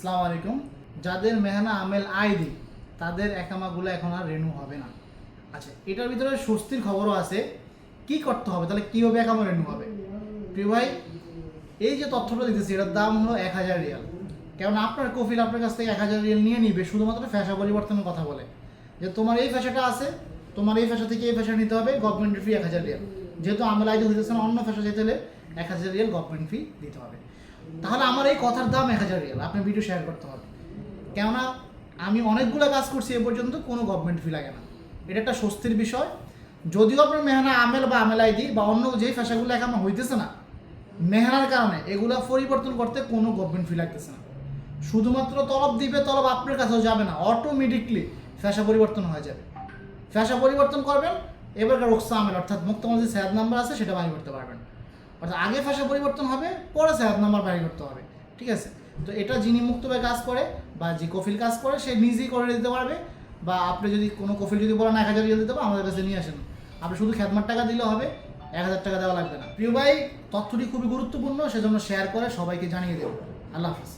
আসসালামু আলাইকুম। যাদের মেহনা আমেল আইডি, তাদের একামাগুলো এখন আর রেনু হবে না। আচ্ছা এটার ভিতরে স্বস্তির খবরও আছে। কি করতে হবে? তাহলে কীভাবে একামা রেনু হবে? প্রিয় ভাই, এই যে তথ্যটা দিতেছি, এটার দাম হলো এক হাজার রিয়াল। কারণ আপনার কফিল আপনার কাছ থেকে এক হাজার রিয়াল নিয়ে নিবে, শুধুমাত্র ফ্যাশা পরিবর্তনের কথা বলে। যে তোমার এই ফ্যাশাটা আছে, তোমার এই ফ্যাশা থেকে এই ফ্যাশা নিতে হবে গভর্নমেন্টের ফি এক হাজার রিয়াল। যেহেতু আমেল আইডি হইতেছে না, অন্য ফ্যাশা যেতে হলে এক হাজার রিয়াল গভর্নমেন্ট ফি দিতে হবে। তাহলে আমার এই কথার দাম এক হাজার রিয়াল। আপনি ভিডিও শেয়ার করতে হবে। কেননা, আমি অনেকগুলো কাজ করছি এ পর্যন্ত, কোনো গভর্নমেন্ট ফি লাগে না। এটা একটা স্বস্তির বিষয়। যদিও আপনার মেহানা আমেল বা আমেল আইডি বা অন্য যেই ফ্যাশাগুলো এখন হইতেছে না, মেহনার কারণে এগুলা পরিবর্তন করতে কোনো গভর্নমেন্ট ফি লাগতেছে না। শুধুমাত্র তলব দিবে, তলব আপনার কাছেও যাবে না। অটোমেটিকলি ফ্যাশা পরিবর্তন হয়ে যাবে। ফ্যাশা পরিবর্তন করবেন, এবারকার রোকসা আমেল, অর্থাৎ মুক্তমাল যে স্যাদ নাম্বার আছে, সেটা বাড়ি করতে পারবেন। অর্থাৎ আগে ফ্যাশা পরিবর্তন হবে পরে স্যাদ নাম্বার বাড়ি করতে হবে, ঠিক আছে? তো এটা যিনি মুক্তভাবে কাজ করে বা যে কফিল কাজ করে, সে নিজেই করে দিতে পারবে বা আপনি যদি কোনো কফিল যদি বলেন এক হাজার দিতে পারো, আমাদের কাছে নিয়ে আসেন। আপনি শুধু খ্যাতমার টাকা দিলে হবে, এক হাজার টাকা দেওয়া লাগবে না। প্রিয় ভাই, তথ্যটি খুবই গুরুত্বপূর্ণ, সেজন্য শেয়ার করে সবাইকে জানিয়ে দেবো আল্লাহ হাফিজ।